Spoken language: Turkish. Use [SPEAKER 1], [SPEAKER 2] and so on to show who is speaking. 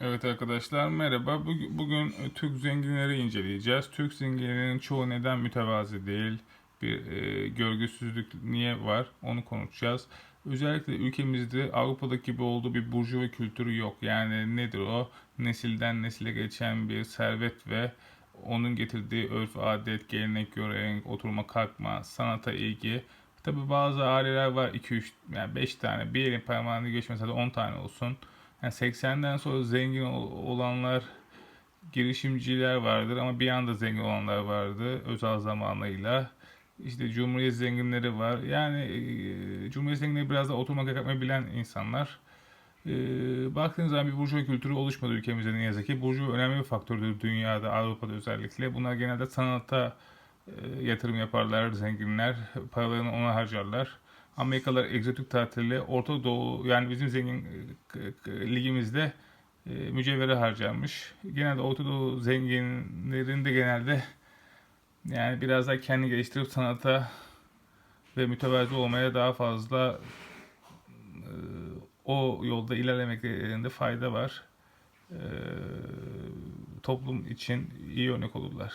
[SPEAKER 1] Evet arkadaşlar merhaba. Bugün, bugün Türk zenginleri inceleyeceğiz. Türk zenginlerinin çoğu neden mütevazi değil? Bir e, görgüsüzlük niye var? Onu konuşacağız. Özellikle ülkemizde Avrupa'daki gibi olduğu bir burjuva kültürü yok. Yani nedir o? Nesilden nesile geçen bir servet ve onun getirdiği örf, adet, gelenek, görenek, oturma, kalkma, sanata ilgi. Tabi bazı aileler var 2-3 yani 5 tane bir elin parmağını geçmese de 10 tane olsun. Yani 80'den sonra zengin ol- olanlar girişimciler vardır ama bir anda zengin olanlar vardı özel zamanıyla. İşte Cumhuriyet zenginleri var. Yani e, Cumhuriyet zenginleri biraz da oturmak kalkmayı bilen insanlar. E, baktığınız zaman bir burjuva kültürü oluşmadı ülkemizde ne yazık ki. Burjuva önemli bir faktördür dünyada, Avrupa'da özellikle. Bunlar genelde sanata e, yatırım yaparlar zenginler. Paralarını ona harcarlar. Amerikalılar egzotik tatili, Orta Doğu yani bizim zengin e, ligimizde e, mücevhere harcanmış. Genelde Orta Doğu zenginlerinde genelde yani biraz daha kendi geliştirip sanata ve mütevazi olmaya daha fazla e, o yolda ilerlemeklerinde fayda var. E, toplum için iyi örnek olurlar.